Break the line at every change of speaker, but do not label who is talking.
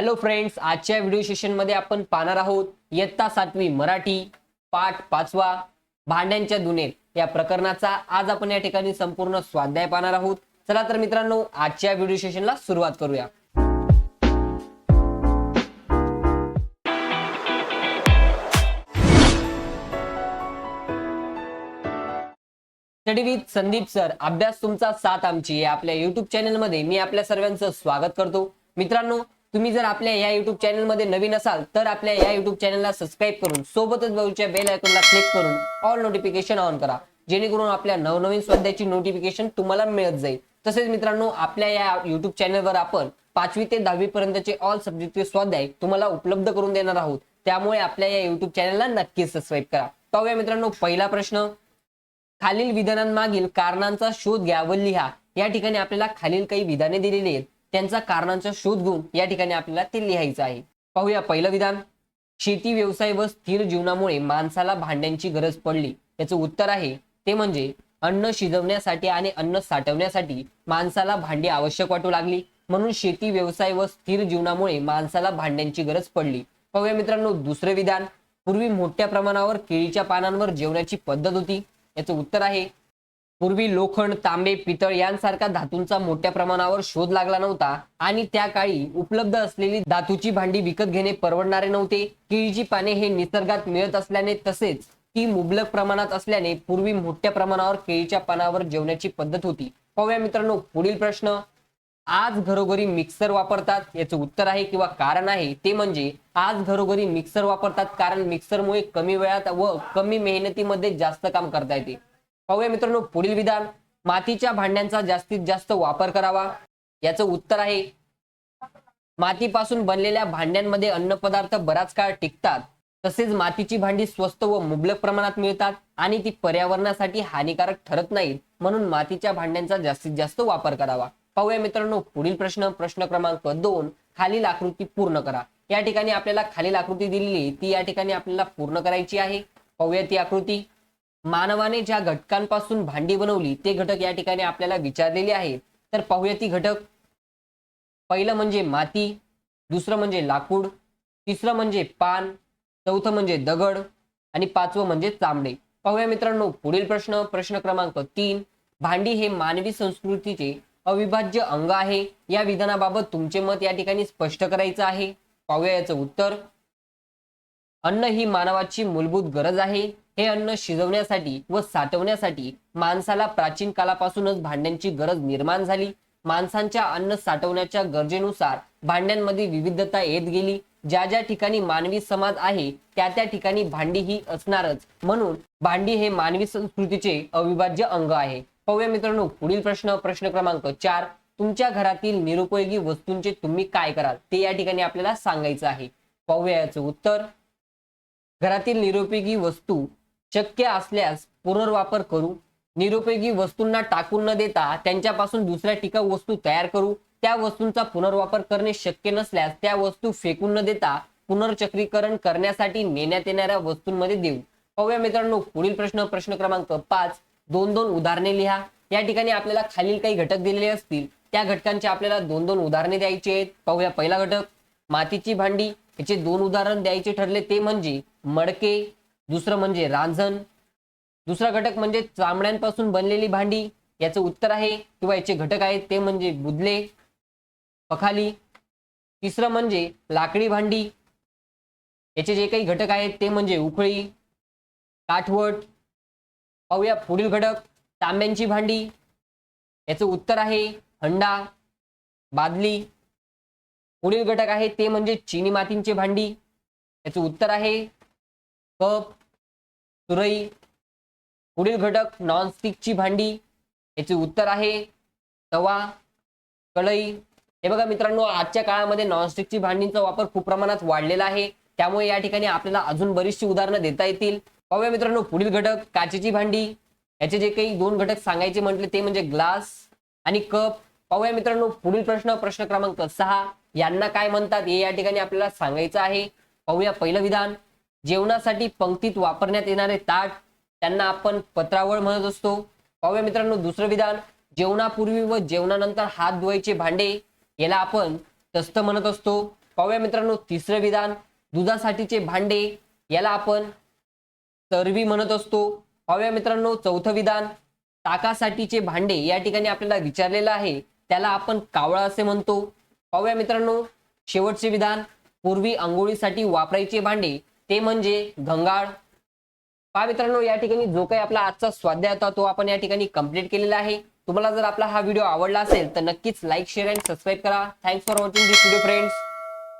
Hello friends आजच्या video सेशनमध्ये आपण पाहणार आहोत इयत्ता सातवी मराठी पाठ पाचवा भांड्यांच्या दुनेत या प्रकरणाचा. आज आपण या ठिकाणी संपूर्ण स्वाध्याय पाहणार आहोत. चला तर मित्रांनो आजच्या व्हिडिओ सेशनला सुरुवात करूया. विथ संदीप सर अभ्यास तुमचा साथ आमची आपल्या युट्यूब चॅनलमध्ये मी आपल्या सर्वांचं स्वागत करतो. मित्रांनो तुम्ही जर आपल्या या युट्यूब चॅनलमध्ये नवीन असाल तर आपल्या या युट्यूब चॅनलला सबस्क्राईब करून सोबतच बाजूच्या बेल आयकॉनला क्लिक करून ऑल नोटिफिकेशन ऑन करा. जेणेकरून आपल्या नवनवीन स्वाध्यायची नोटिफिकेशन तुम्हाला मिळत जाईल. तसेच मित्रांनो आपल्या या युट्यूब चॅनलवर आपण पाचवी ते दहावी पर्यंतचे ऑल सब्जेक्टचे स्वाध्याय तुम्हाला उपलब्ध करून देणार आहोत. त्यामुळे आपल्या या युट्यूब चॅनलला नक्कीच सबस्क्राईब करा. पाहूया मित्रांनो पहिला प्रश्न. खालील विधानांमागील कारणांचा शोध घ्या व लिहा. या ठिकाणी आपल्याला खालील काही विधाने दिलेली आहेत. त्यांचा कारणांचा शोध घेऊन या ठिकाणी आपल्याला ते लिहायचं आहे. पाहूया पहिलं विधान. शेती व्यवसाय व स्थिर जीवनामुळे माणसाला भांड्यांची गरज पडली. याचं उत्तर आहे ते म्हणजे अन्न शिजवण्यासाठी आणि अन्न साठवण्यासाठी माणसाला भांडी आवश्यक वाटू लागली. म्हणून शेती व्यवसाय व स्थिर जीवनामुळे माणसाला भांड्यांची गरज पडली. पाहूया मित्रांनो दुसरे विधान. पूर्वी मोठ्या प्रमाणावर केळीच्या पानांवर जेवण्याची पद्धत होती. याचं उत्तर आहे पूर्वी लोखंड तांबे पितळ यांसारख्या धातूंचा मोठ्या प्रमाणावर शोध लागला नव्हता आणि त्या काळी उपलब्ध असलेली धातूची भांडी विकत घेणे परवडणारे नव्हते. केळीची पाने हे निसर्गात मिळत असल्याने तसेच ती मुबलक प्रमाणात असल्याने पूर्वी मोठ्या प्रमाणावर केळीच्या पानावर जेवण्याची पद्धत होती. पाहूया मित्रांनो पुढील प्रश्न. आज घरोघरी मिक्सर वापरतात याचं उत्तर आहे किंवा कारण आहे ते म्हणजे आज घरोघरी मिक्सर वापरतात कारण मिक्सरमुळे कमी वेळात व कमी मेहनतीमध्ये जास्त काम करता येते. पाहूया मित्रांनो पुढील विधान मातीच्या भांड्यांचा जास्तीत जास्त वापर करावा याचं उत्तर आहे. मातीपासून बनलेल्या भांड्यांमध्ये अन्नपदार्थ बराच काळ टिकतात. तसेच मातीची भांडी स्वस्त व मुबलक प्रमाणात मिळतात आणि ती पर्यावरणासाठी हानिकारक ठरत नाहीत म्हणून मातीच्या भांड्यांचा जास्तीत जास्त वापर करावा. पाहूया मित्रांनो पुढील प्रश्न प्रश्न क्रमांक दोन खालील आकृती पूर्ण करा. या ठिकाणी आपल्याला खालील आकृती दिलेली ती या ठिकाणी आपल्याला पूर्ण करायची आहे. पाहूया ती आकृती. मानवाने ज्या घटकांपासून भांडी बनवली ते घटक या ठिकाणी आपल्याला विचारलेले आहेत. तर पाहूया ती घटक. पहिलं म्हणजे माती दुसरं म्हणजे लाकूड तिसरं म्हणजे पान चौथं म्हणजे दगड आणि पाचवं म्हणजे चांबडे पाहूया मित्रांनो पुढील प्रश्न प्रश्न क्रमांक तीन. भांडी हे मानवी संस्कृतीचे अविभाज्य अंग आहे. या विधानाबाबत तुमचे मत या ठिकाणी स्पष्ट करायचं आहे. पाहूया याचं उत्तर. अन्न ही मानवाची मूलभूत गरज आहे. हे अन्न शिजवण्यासाठी व साठवण्यासाठी माणसाला प्राचीन कालापासूनच भांड्यांची गरज निर्माण झाली. माणसांच्या अन्न साठवण्याच्या गरजेनुसार भांड्यांमध्ये विविधता येत गेली. ज्या ज्या ठिकाणी मानवी समाज आहे त्या त्या ठिकाणी भांडी ही असणारच. म्हणून भांडी हे मानवी संस्कृतीचे अविभाज्य अंग आहे. पाहूया मित्रांनो पुढील प्रश्न प्रश्न क्रमांक चार. तुमच्या घरातील निरुपयोगी वस्तूंचे तुम्ही काय कराल? ते या ठिकाणी आपल्याला सांगायचं आहे. पाहूया याचं उत्तर. घरातील निरुपयोगी वस्तू शक्य असल्यास पुनर्वापर करू. निरुपयोगी वस्तूंना टाकून न देता त्यांच्यापासून दुसऱ्या टिकाऊ वस्तू तयार करू. त्या वस्तूंचा पुनर्वापर करणे शक्य नसल्यास त्या वस्तू फेकून न देता पुनर्चक्रीकरण करण्यासाठी नेण्यात येणाऱ्या वस्तूंमध्ये देऊ. पाहूया मित्रांनो पुढील प्रश्न प्रश्न क्रमांक पाच. दोन दोन उदाहरणे लिहा. या ठिकाणी आपल्याला खालील काही घटक दिलेले असतील. त्या घटकांची आपल्याला दोन दोन उदाहरणे द्यायची आहेत. पाहूया पहिला घटक मातीची भांडी. याचे दोन उदाहरण द्यायचे ठरले ते म्हणजे मडके दुसरं म्हणजे रांझण दुसरा घटक म्हणजे चामड्यांपासून बनलेली भांडी याचं उत्तर आहे किंवा याचे घटक आहेत ते म्हणजे बुदले पखाली तिसरं म्हणजे लाकडी भांडी याचे जे काही घटक आहेत ते म्हणजे उखळी काठवट पाहूया पुढील घटक तांब्यांची भांडी याचं उत्तर आहे हंडा बादली पुढील घटक आहे ते म्हणजे चिनी मातींचे भांडी. याचं उत्तर आहे कप सुरई. पुढील घटक नॉनस्टिकची भांडी. याचे उत्तर आहे तवा कढई. हे बघा मित्रांनो आजच्या काळामध्ये नॉनस्टिकची भांडींचा वापर खूप प्रमाणात वाढलेला आहे. त्यामुळे या ठिकाणी आपल्याला अजून बरीचशी उदाहरणं देता येतील. पाहूया मित्रांनो पुढील घटक काचेची भांडी. याचे जे काही दोन घटक सांगायचे म्हटले ते म्हणजे ग्लास आणि कप. पाहूया मित्रांनो पुढील प्रश्न प्रश्न क्रमांक सहा. यांना काय म्हणतात हे या ठिकाणी आपल्याला सांगायचं आहे. पाहूया पहिलं विधान. जेवणासाठी पंक्तीत वापरण्यात येणारे ताट त्यांना आपण पत्रावळ म्हणत असतो. पाहूया मित्रांनो दुसरं विधान. जेवणापूर्वी व जेवणानंतर हात धुवायचे भांडे याला आपण तस्त म्हणत असतो. पाहूया मित्रांनो तिसरं विधान. दुधासाठीचे भांडे याला आपण तरवी म्हणत असतो. पाहूया मित्रांनो चौथं विधान. ताकासाठीचे भांडे या ठिकाणी आपल्याला विचारलेलं आहे. त्याला आपण कावळा असे म्हणतो. पाहूया मित्रांनो शेवटचे विधान पूर्वी आंघोळीसाठी वापरायचे भांडे ते म्हणजे गंगाळ. पहा मित्रांनो या ठिकाणी जो काही आपला आजचा स्वाध्याय होता तो आपण या ठिकाणी कंप्लीट केलेला आहे. तुम्हाला जर आपला हा व्हिडिओ आवडला असेल तर नक्कीच लाईक शेअर अँड सबस्क्राईब करा. Thanks for watching this video friends